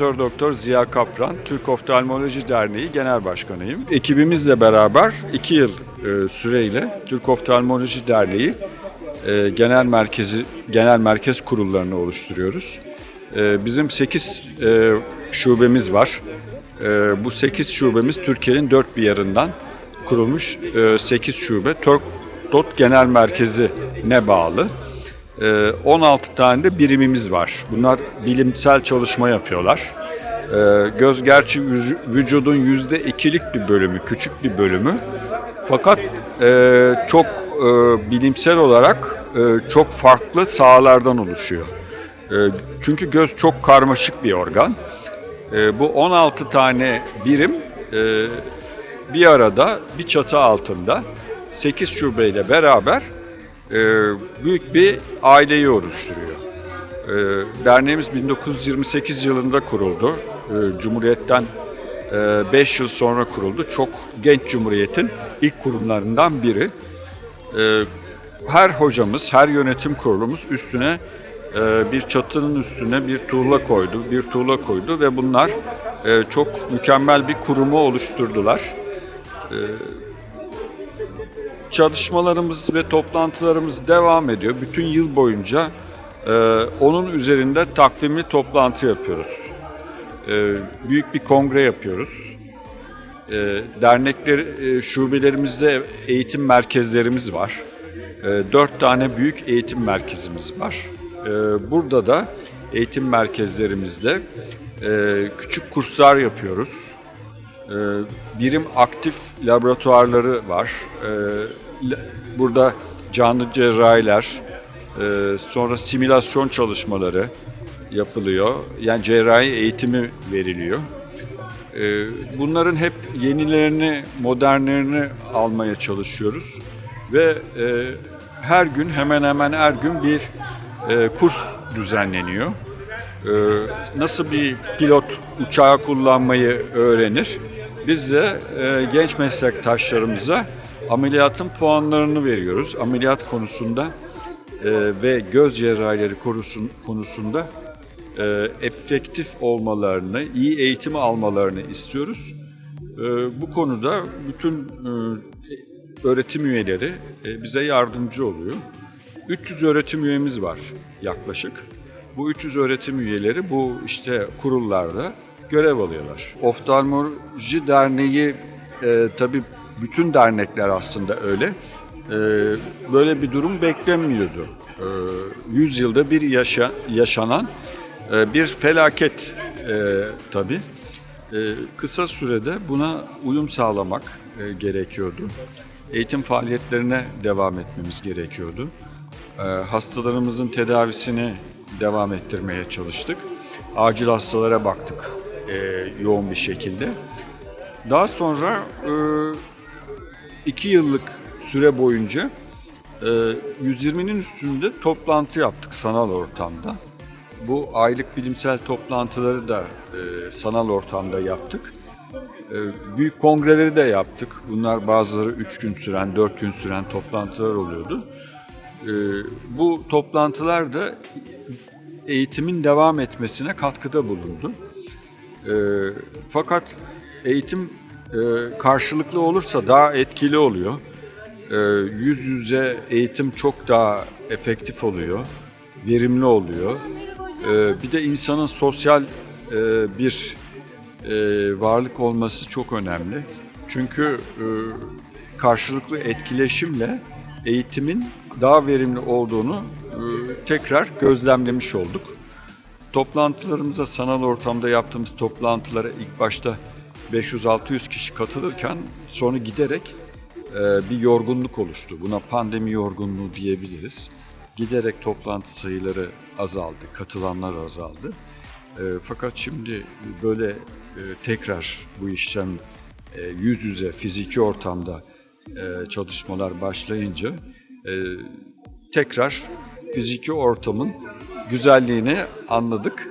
Profesör Doktor Ziya Kapran, Türk Oftalmoloji Derneği Genel Başkanıyım. Ekibimizle beraber iki yıl e, süreyle Türk Oftalmoloji Derneği e, genel merkezi genel merkez kurullarını oluşturuyoruz. E, bizim 8 şubemiz var. Bu 8 şubemiz Türkiye'nin dört bir yarından kurulmuş 8 şube. Türk Dot Genel Merkezi'ne bağlı. Ee, 16 tane de birimimiz var. Bunlar bilimsel çalışma yapıyorlar. Ee, Göz gerçi vüc- vücudun yüzde ikilik bir bölümü, küçük bir bölümü. Fakat e, çok e, bilimsel olarak e, çok farklı sahalardan oluşuyor. Çünkü göz çok karmaşık bir organ. Bu 16 tane birim bir arada bir çatı altında 8 şubeyle beraber büyük bir aileyi oluşturuyor. E, derneğimiz 1928 yılında kuruldu. E, Cumhuriyet'ten 5 yıl sonra kuruldu. Çok genç Cumhuriyet'in ilk kurumlarından biri. E, her hocamız, her yönetim kurulumuz üstüne e, bir çatının üstüne bir tuğla koydu, bir tuğla koydu ve bunlar e, çok mükemmel bir kurumu oluşturdular. Çalışmalarımız ve toplantılarımız devam ediyor. Bütün yıl boyunca e, onun üzerinde takvimli toplantı yapıyoruz. E, büyük bir kongre yapıyoruz. E, dernekler, e, şubelerimizde eğitim merkezlerimiz var. E, dört tane büyük eğitim merkezimiz var. E, burada da eğitim merkezlerimizde e, küçük kurslar yapıyoruz. Ee, birim aktif laboratuvarları var. Ee, Burada canlı cerrahiler, e, sonra simülasyon çalışmaları yapılıyor. Yani cerrahi eğitimi veriliyor. Ee, Bunların hep yenilerini, modernlerini almaya çalışıyoruz. Ve e, her gün hemen hemen her gün bir e, kurs düzenleniyor. Nasıl bir pilot uçağı kullanmayı öğrenir. Biz de e, genç meslektaşlarımıza ameliyatın puanlarını veriyoruz. Ameliyat konusunda e, ve göz cerrahileri konusun, konusunda e, efektif olmalarını, iyi eğitim almalarını istiyoruz. E, bu konuda bütün e, öğretim üyeleri e, bize yardımcı oluyor. 300 öğretim üyemiz var yaklaşık. Bu 300 öğretim üyeleri bu işte kurullarda görev alıyorlar. Oftalmoloji Derneği e, tabii bütün dernekler aslında öyle. E, böyle bir durum beklenmiyordu. E, 100 yılda bir yaşa, yaşanan e, bir felaket e, tabii. E, kısa sürede buna uyum sağlamak e, gerekiyordu. Eğitim faaliyetlerine devam etmemiz gerekiyordu. E, hastalarımızın tedavisini devam ettirmeye çalıştık. Acil hastalara baktık e, yoğun bir şekilde. Daha sonra e, iki yıllık süre boyunca e, 120'nin üstünde toplantı yaptık sanal ortamda. Bu aylık bilimsel toplantıları da e, sanal ortamda yaptık. E, büyük kongreleri de yaptık. Bunlar bazıları 3 gün süren, 4 gün süren toplantılar oluyordu. E, bu toplantılar da eğitimin devam etmesine katkıda bulundu. E, fakat eğitim e, karşılıklı olursa daha etkili oluyor. E, yüz yüze eğitim çok daha efektif oluyor, verimli oluyor. E, bir de insanın sosyal e, bir e, varlık olması çok önemli. Çünkü e, karşılıklı etkileşimle eğitimin daha verimli olduğunu e, tekrar gözlemlemiş olduk. Toplantılarımıza sanal ortamda yaptığımız toplantılara ilk başta 500-600 kişi katılırken sonra giderek e, bir yorgunluk oluştu. Buna pandemi yorgunluğu diyebiliriz. Giderek toplantı sayıları azaldı, katılanlar azaldı. E, fakat şimdi böyle e, tekrar bu işlem e, yüz yüze fiziki ortamda çalışmalar başlayınca tekrar fiziki ortamın güzelliğini anladık.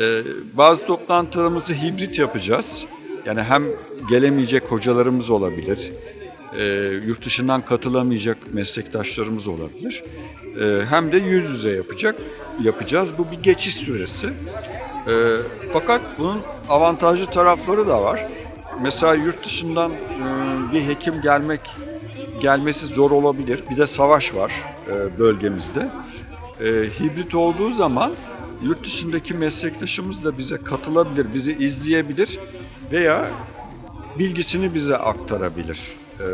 Ee, bazı toplantılarımızı hibrit yapacağız. Yani hem gelemeyecek hocalarımız olabilir, e, yurt dışından katılamayacak meslektaşlarımız olabilir. E, hem de yüz yüze yapacak yapacağız. Bu bir geçiş süresi. E, fakat bunun avantajlı tarafları da var. Mesela yurt dışından e, bir hekim gelmek gelmesi zor olabilir. Bir de savaş var bölgemizde. E, hibrit olduğu zaman yurt dışındaki meslektaşımız da bize katılabilir, bizi izleyebilir veya bilgisini bize aktarabilir. E,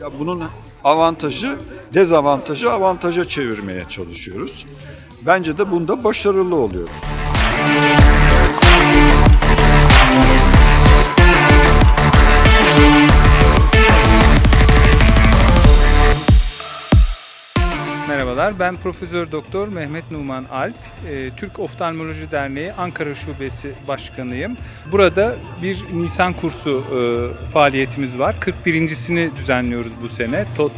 ya bunun avantajı, dezavantajı avantaja çevirmeye çalışıyoruz. Bence de bunda başarılı oluyoruz. Merhabalar, ben Profesör Doktor Mehmet Numan Alp, e, Türk Oftalmoloji Derneği Ankara Şubesi Başkanıyım. Burada bir Nisan kursu e, faaliyetimiz var. 41.sini düzenliyoruz bu sene TOT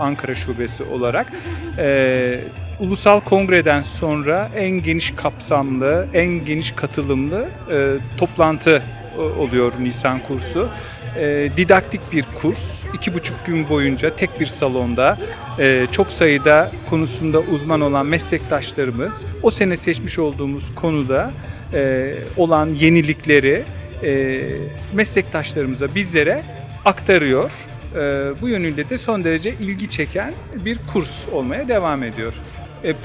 Ankara Şubesi olarak. E, Ulusal Kongre'den sonra en geniş kapsamlı, en geniş katılımlı e, toplantı e, oluyor Nisan kursu. E, didaktik bir kurs. iki buçuk gün boyunca tek bir salonda e, çok sayıda konusunda uzman olan meslektaşlarımız o sene seçmiş olduğumuz konuda e, olan yenilikleri e, meslektaşlarımıza bizlere aktarıyor. Bu yönüyle de son derece ilgi çeken bir kurs olmaya devam ediyor.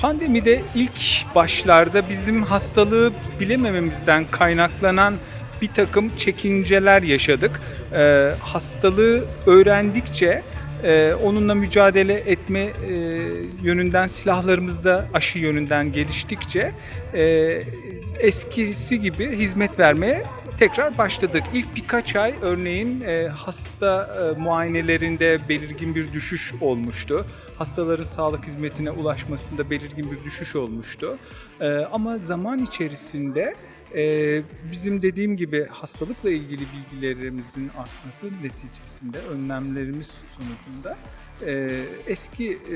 Pandemide ilk başlarda bizim hastalığı bilemememizden kaynaklanan bir takım çekinceler yaşadık. E, hastalığı öğrendikçe e, onunla mücadele etme e, yönünden silahlarımız da aşı yönünden geliştikçe e, eskisi gibi hizmet vermeye tekrar başladık. İlk birkaç ay örneğin e, hasta e, muayenelerinde belirgin bir düşüş olmuştu. Hastaların sağlık hizmetine ulaşmasında belirgin bir düşüş olmuştu. E, ama zaman içerisinde e, bizim dediğim gibi hastalıkla ilgili bilgilerimizin artması neticesinde önlemlerimiz sonucunda e, eski e,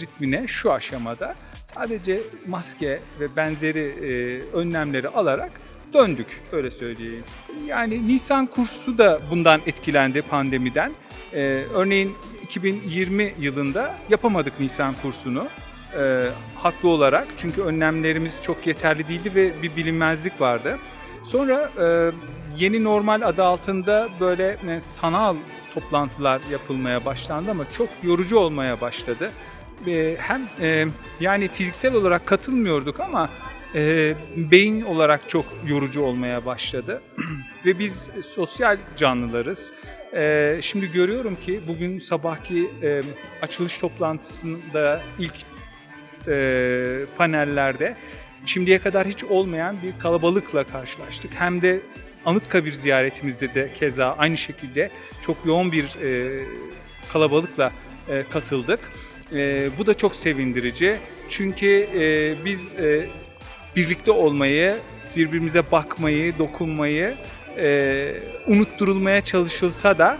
ritmine şu aşamada sadece maske ve benzeri e, önlemleri alarak döndük öyle söyleyeyim. Yani Nisan kursu da bundan etkilendi pandemiden. Ee, örneğin 2020 yılında yapamadık Nisan kursunu. Ee, haklı olarak çünkü önlemlerimiz çok yeterli değildi ve bir bilinmezlik vardı. Sonra e, yeni normal adı altında böyle e, sanal toplantılar yapılmaya başlandı ama çok yorucu olmaya başladı. Ve hem e, yani fiziksel olarak katılmıyorduk ama e, beyin olarak çok yorucu olmaya başladı. Ve biz sosyal canlılarız. E, şimdi görüyorum ki bugün sabahki e, açılış toplantısında ilk e, panellerde şimdiye kadar hiç olmayan bir kalabalıkla karşılaştık. Hem de Anıtkabir ziyaretimizde de keza aynı şekilde çok yoğun bir e, kalabalıkla e, katıldık. E, bu da çok sevindirici. Çünkü biz birlikte olmayı, birbirimize bakmayı, dokunmayı unutturulmaya çalışılsa da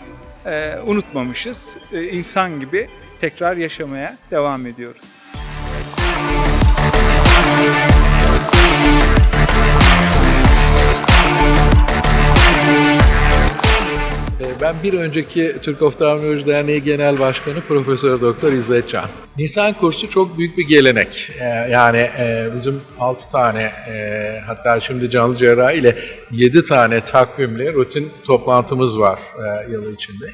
unutmamışız. E, insan gibi tekrar yaşamaya devam ediyoruz. Ee, Ben bir önceki Türk Oftalmoloji Derneği Genel Başkanı Profesör Doktor İzzet Can. Nisan kursu çok büyük bir gelenek. Ee, Yani e, bizim 6 tane e, hatta şimdi canlı cerrahi ile 7 tane takvimli rutin toplantımız var e, yıl içinde.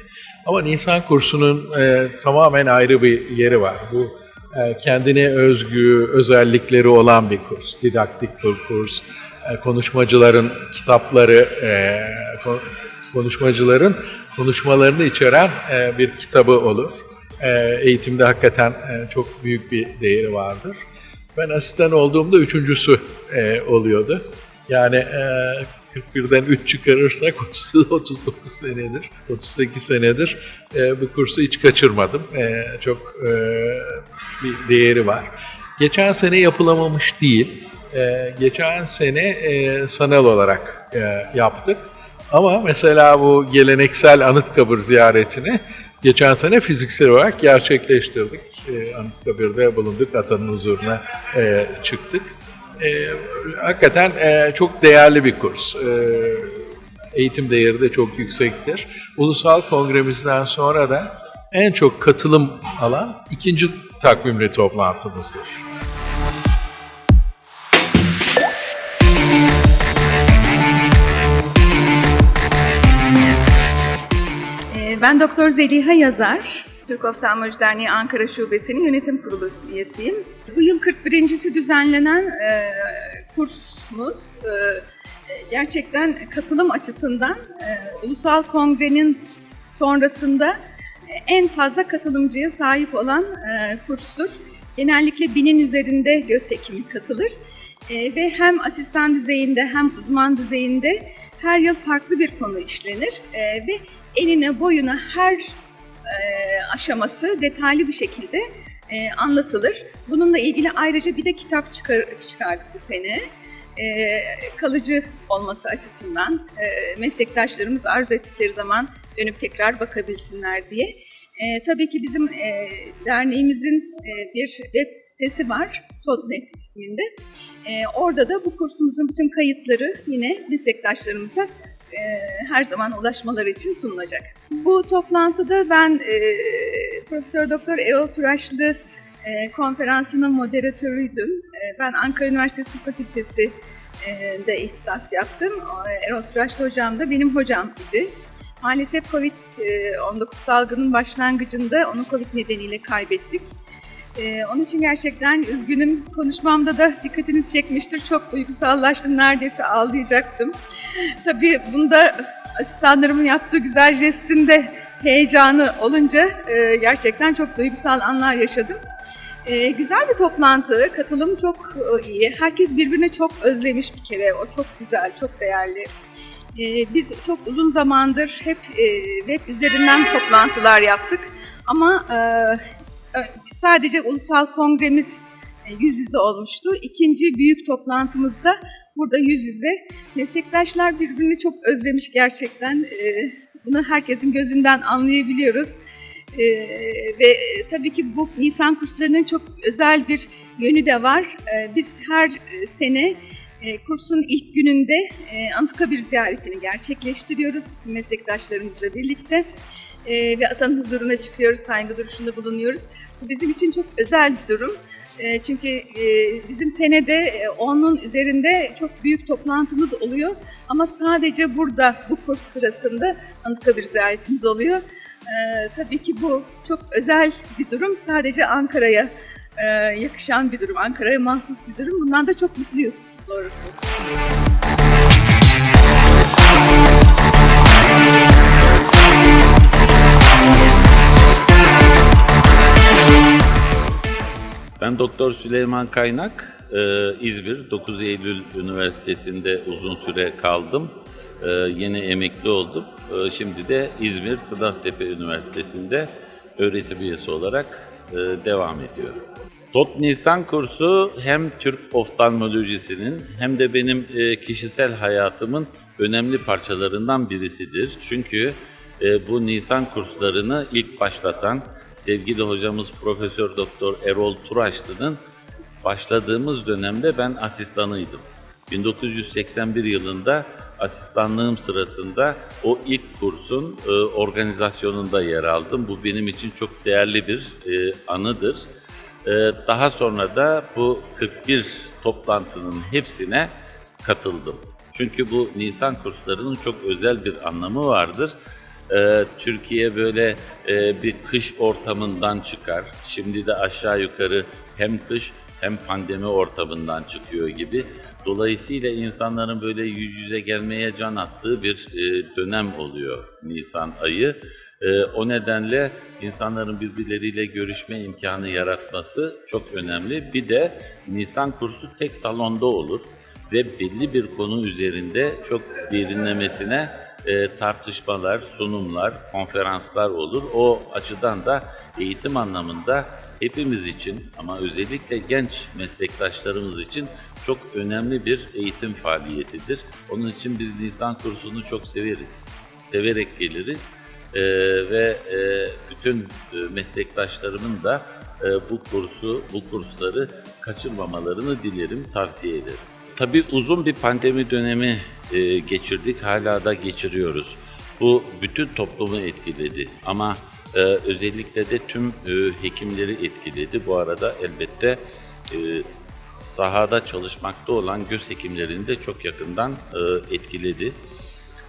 Ama Nisan kursunun tamamen ayrı bir yeri var. Bu kendine özgü özellikleri olan bir kurs, didaktik bir kurs, E, konuşmacıların kitapları, e, ko- konuşmacıların konuşmalarını içeren e, bir kitabı olur. E, eğitimde hakikaten çok büyük bir değeri vardır. Ben asistan olduğumda üçüncüsü oluyordu. Yani 41'den 3 çıkarırsak 30, 39 senedir, 38 senedir e, bu kursu hiç kaçırmadım. E, çok e, bir değeri var. Geçen sene yapılamamış değil. E, geçen sene e, sanal olarak e, yaptık. Ama mesela bu geleneksel Anıtkabir ziyaretini geçen sene fiziksel olarak gerçekleştirdik. E, Anıtkabir'de bulunduk, atanın huzuruna e, çıktık. E, hakikaten e, çok değerli bir kurs. E, eğitim değeri de çok yüksektir. Ulusal kongremizden sonra da en çok katılım alan ikinci takvimli toplantımızdır. Ee, Ben Doktor Zeliha Yazar, Türk Oftalmoloji Derneği Ankara Şubesi'nin yönetim kurulu üyesiyim. Bu yıl 41.si düzenlenen e, kursumuz e, gerçekten katılım açısından e, ulusal kongrenin sonrasında en fazla katılımcıya sahip olan e, kurstur. Genellikle binin üzerinde göz hekimi katılır. E, ve hem asistan düzeyinde hem uzman düzeyinde her yıl farklı bir konu işlenir E, ve enine boyuna her aşaması detaylı bir şekilde e, anlatılır. Bununla ilgili ayrıca bir de kitap çıkar, çıkardık bu sene. E, kalıcı olması açısından e, meslektaşlarımız arzu ettikleri zaman dönüp tekrar bakabilsinler diye. E, tabii ki bizim e, derneğimizin e, bir web sitesi var, Todnet isminde. E, orada da bu kursumuzun bütün kayıtları yine meslektaşlarımıza e, her zaman ulaşmaları için sunulacak. Bu toplantıda ben e, Profesör Doktor Erol Turaşlı e, konferansının moderatörüydüm. E, ben Ankara Üniversitesi Fakültesi e, de ihtisas yaptım. E, Erol Turaşlı hocam da benim hocam idi. Maalesef Covid-19 salgının başlangıcında onu Covid nedeniyle kaybettik. Ee, onun için gerçekten üzgünüm. Konuşmamda da dikkatinizi çekmiştir. Çok duygusallaştım. Neredeyse ağlayacaktım. Tabii bunda asistanlarımın yaptığı güzel jestin de heyecanı olunca e, gerçekten çok duygusal anlar yaşadım. E, güzel bir toplantı. Katılım çok e, iyi. Herkes birbirini çok özlemiş bir kere. O çok güzel, çok değerli. Biz çok uzun zamandır hep e, web üzerinden toplantılar yaptık. Ama sadece ulusal kongremiz e, yüz yüze olmuştu. İkinci büyük toplantımızda burada yüz yüze. Meslektaşlar birbirini çok özlemiş gerçekten. E, Bunu herkesin gözünden anlayabiliyoruz. E, Ve tabii ki bu Nisan kurslarının çok özel bir yönü de var. Biz her sene kursun ilk gününde e, Anıtkabir ziyaretini gerçekleştiriyoruz bütün meslektaşlarımızla birlikte. E, ve atanın huzuruna çıkıyoruz, saygı duruşunda bulunuyoruz. Bu bizim için çok özel bir durum. E, çünkü e, bizim senede e, onun üzerinde çok büyük toplantımız oluyor. Ama sadece burada bu kurs sırasında Anıtkabir ziyaretimiz oluyor. E, tabii ki bu çok özel bir durum. Sadece Ankara'ya e, yakışan bir durum, Ankara'ya mahsus bir durum. Bundan da çok mutluyuz doğrusu. Ben Doktor Süleyman Kaynak, e, İzmir 9 Eylül Üniversitesi'nde uzun süre kaldım. E, Yeni emekli oldum. E, Şimdi de İzmir Tıdastepe Üniversitesi'nde öğretim üyesi olarak devam ediyorum. TOT Nisan kursu hem Türk oftalmolojisinin hem de benim kişisel hayatımın önemli parçalarından birisidir. Çünkü bu Nisan kurslarını ilk başlatan sevgili hocamız Profesör Doktor Erol Turaşlı'nın başladığımız dönemde ben asistanıydım. 1981 yılında asistanlığım sırasında o ilk kursun e, organizasyonunda yer aldım. Bu benim için çok değerli bir e, anıdır. E, daha sonra da bu 41 toplantının hepsine katıldım. Çünkü bu Nisan kurslarının çok özel bir anlamı vardır. Ee, Türkiye böyle e, bir kış ortamından çıkar. Şimdi de aşağı yukarı hem kış hem pandemi ortamından çıkıyor gibi. Dolayısıyla insanların böyle yüz yüze gelmeye can attığı bir e, dönem oluyor Nisan ayı. E, o nedenle insanların birbirleriyle görüşme imkanı yaratması çok önemli. Bir de Nisan kursu tek salonda olur ve belli bir konu üzerinde çok derinlemesine e, tartışmalar, sunumlar, konferanslar olur. O açıdan da eğitim anlamında hepimiz için ama özellikle genç meslektaşlarımız için çok önemli bir eğitim faaliyetidir. Onun için biz Nisan kursunu çok severiz. Severek geliriz. E, ve e, bütün e, meslektaşlarımın da e, bu kursu, bu kursları kaçırmamalarını dilerim, tavsiye ederim. Tabii uzun bir pandemi dönemi e, geçirdik, hala da geçiriyoruz. Bu bütün toplumu etkiledi ama e, özellikle de tüm e, hekimleri etkiledi. Bu arada elbette e, sahada çalışmakta olan göz hekimlerini de çok yakından e, etkiledi.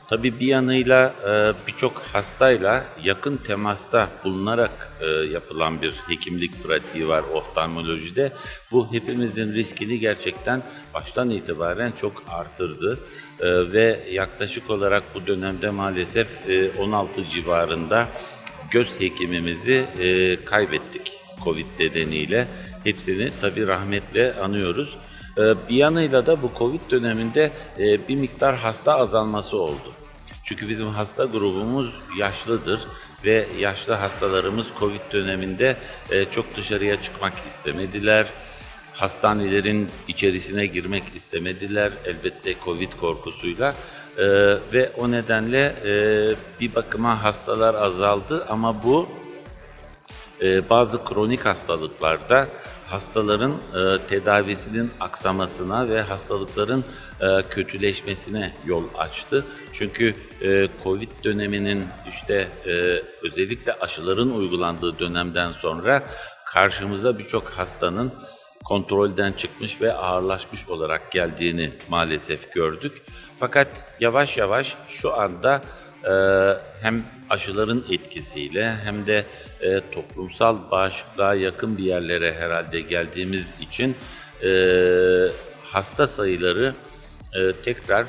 Tabii bir yanıyla e, birçok hastayla yakın temasta bulunarak e, yapılan bir hekimlik pratiği var oftalmolojide. Bu hepimizin riskini gerçekten baştan itibaren çok artırdı E, ve yaklaşık olarak bu dönemde maalesef e, 16 civarında göz hekimimizi kaybettik Covid nedeniyle. Hepsini tabii rahmetle anıyoruz. Ee, Bir yanıyla da bu Covid döneminde e, bir miktar hasta azalması oldu. Çünkü bizim hasta grubumuz yaşlıdır ve yaşlı hastalarımız Covid döneminde e, çok dışarıya çıkmak istemediler. Hastanelerin içerisine girmek istemediler elbette Covid korkusuyla. Ee, ve o nedenle e, bir bakıma hastalar azaldı ama bu e, bazı kronik hastalıklarda hastaların e, tedavisinin aksamasına ve hastalıkların e, kötüleşmesine yol açtı. Çünkü e, Covid döneminin işte e, özellikle aşıların uygulandığı dönemden sonra karşımıza birçok hastanın kontrolden çıkmış ve ağırlaşmış olarak geldiğini maalesef gördük. Fakat yavaş yavaş şu anda hem aşıların etkisiyle hem de e, toplumsal bağışıklığa yakın bir yerlere herhalde geldiğimiz için e, hasta sayıları e, tekrar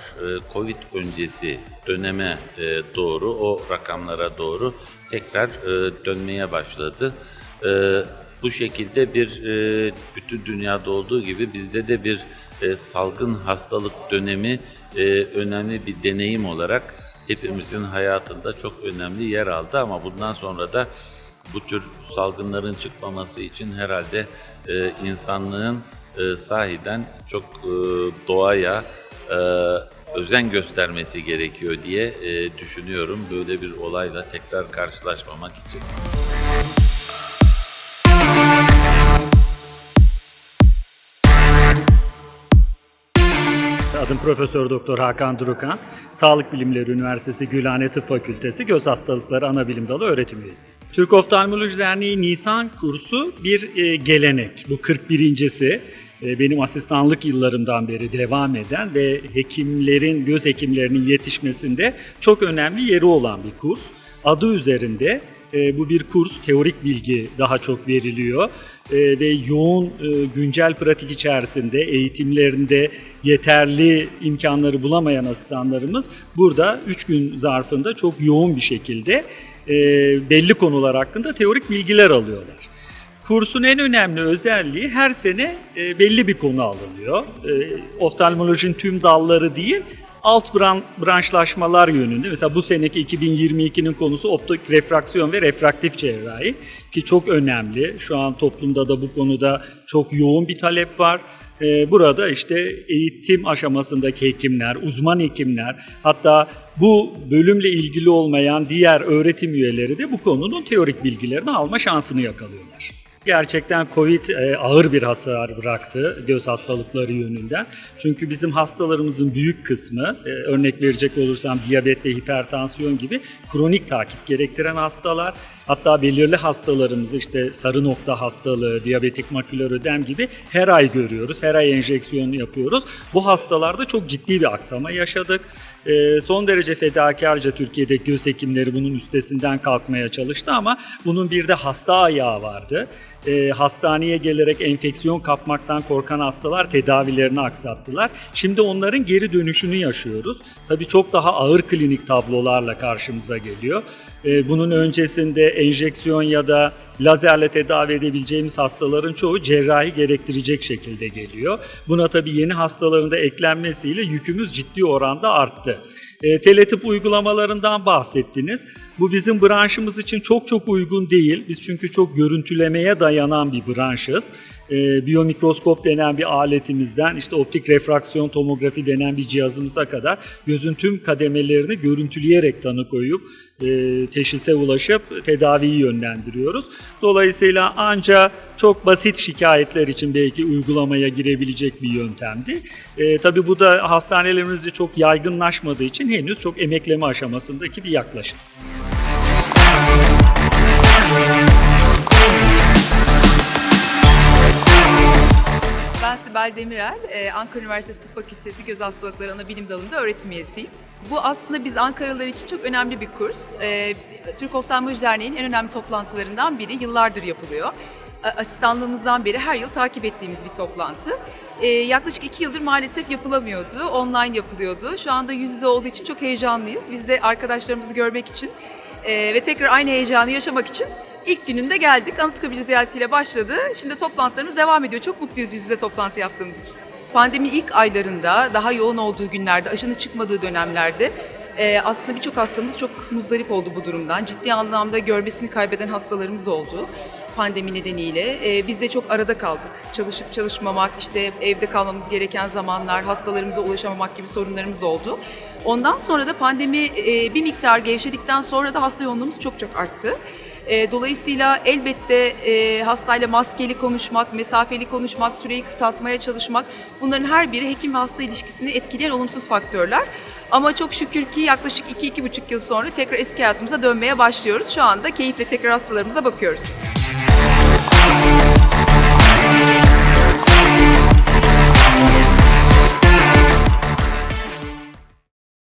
Covid öncesi döneme doğru, o rakamlara doğru tekrar dönmeye başladı. Bu şekilde bir bütün dünyada olduğu gibi bizde de bir salgın hastalık dönemi önemli bir deneyim olarak hepimizin hayatında çok önemli yer aldı ama bundan sonra da bu tür salgınların çıkmaması için herhalde e, insanlığın e, sahiden çok e, doğaya e, özen göstermesi gerekiyor diye e, düşünüyorum böyle bir olayla tekrar karşılaşmamak için. Adım Profesör Doktor Hakan Durukan. Sağlık Bilimleri Üniversitesi Gülhane Tıp Fakültesi Göz Hastalıkları Anabilim Dalı öğretim üyesi. Türk Oftalmoloji Derneği Nisan kursu bir e, gelenek. Bu 41.si. E, benim asistanlık yıllarımdan beri devam eden ve hekimlerin, göz hekimlerinin yetişmesinde çok önemli yeri olan bir kurs. Adı üzerinde e, bu bir kurs, teorik bilgi daha çok veriliyor ve yoğun e, güncel pratik içerisinde eğitimlerinde yeterli imkanları bulamayan asistanlarımız burada 3 gün zarfında çok yoğun bir şekilde e, belli konular hakkında teorik bilgiler alıyorlar. Kursun en önemli özelliği her sene e, belli bir konu alınıyor. Oftalmolojinin tüm dalları değil, alt bran, branşlaşmalar yönünde. Mesela bu seneki 2022'nin konusu optik refraksiyon ve refraktif cerrahi ki çok önemli. Şu an toplumda da bu konuda çok yoğun bir talep var. Ee, Burada işte eğitim aşamasındaki hekimler, uzman hekimler, hatta bu bölümle ilgili olmayan diğer öğretim üyeleri de bu konunun teorik bilgilerini alma şansını yakalıyorlar. Gerçekten Covid e, ağır bir hasar bıraktı göz hastalıkları yönünden. Çünkü bizim hastalarımızın büyük kısmı, e, örnek verecek olursam diyabet ve hipertansiyon gibi kronik takip gerektiren hastalar. Hatta belirli hastalarımızı işte sarı nokta hastalığı, diyabetik maküler ödem gibi her ay görüyoruz, her ay enjeksiyon yapıyoruz. Bu hastalarda çok ciddi bir aksama yaşadık. E, son derece fedakarca Türkiye'de göz hekimleri bunun üstesinden kalkmaya çalıştı ama bunun bir de hasta ayağı vardı. E, hastaneye gelerek enfeksiyon kapmaktan korkan hastalar tedavilerini aksattılar. Şimdi onların geri dönüşünü yaşıyoruz. Tabii çok daha ağır klinik tablolarla karşımıza geliyor. E, bunun öncesinde enjeksiyon ya da lazerle tedavi edebileceğimiz hastaların çoğu cerrahi gerektirecek şekilde geliyor. Buna tabii yeni hastaların da eklenmesiyle yükümüz ciddi oranda arttı. E, teletip uygulamalarından bahsettiniz. Bu bizim branşımız için çok çok uygun değil. Biz çünkü çok görüntülemeye dayanan bir branşız. E, biyomikroskop denen bir aletimizden işte optik refraksiyon tomografi denen bir cihazımıza kadar gözün tüm kademelerini görüntüleyerek tanı koyup e, teşhise ulaşıp tedaviyi yönlendiriyoruz. Dolayısıyla anca çok basit şikayetler için belki uygulamaya girebilecek bir yöntemdi. E, tabii bu da hastanelerimizde çok yaygınlaşmadığı için henüz çok emekleme aşamasındaki bir yaklaşım. Ben Sibel Demirel, e, Ankara Üniversitesi Tıp Fakültesi Göz Hastalıkları Anabilim Dalı'nda öğretim üyesiyim. Bu aslında biz Ankaralılar için çok önemli bir kurs. E, Türk Oftalmoloji Derneği'nin en önemli toplantılarından biri, yıllardır yapılıyor. Asistanlığımızdan beri her yıl takip ettiğimiz bir toplantı. E, yaklaşık iki yıldır maalesef yapılamıyordu, online yapılıyordu. Şu anda yüz yüze olduğu için çok heyecanlıyız. Biz de arkadaşlarımızı görmek için e, ve tekrar aynı heyecanı yaşamak için İlk gününde geldik. Anıtkabir ziyaretiyle başladı. Şimdi toplantılarımız devam ediyor. Çok mutluyuz yüz yüze toplantı yaptığımız için. Pandemi ilk aylarında, daha yoğun olduğu günlerde, aşının çıkmadığı dönemlerde e, aslında birçok hastamız çok muzdarip oldu bu durumdan. Ciddi anlamda görmesini kaybeden hastalarımız oldu pandemi nedeniyle. E, biz de çok arada kaldık. Çalışıp çalışmamak, işte evde kalmamız gereken zamanlar, hastalarımıza ulaşamamak gibi sorunlarımız oldu. Ondan sonra da pandemi e, bir miktar gevşedikten sonra da hasta yoğunluğumuz çok çok arttı. E, dolayısıyla elbette e, hastayla maskeli konuşmak, mesafeli konuşmak, süreyi kısaltmaya çalışmak bunların her biri hekim ve hasta ilişkisini etkileyen olumsuz faktörler. Ama çok şükür ki yaklaşık 2-2,5 yıl sonra tekrar eski hayatımıza dönmeye başlıyoruz. Şu anda keyifle tekrar hastalarımıza bakıyoruz.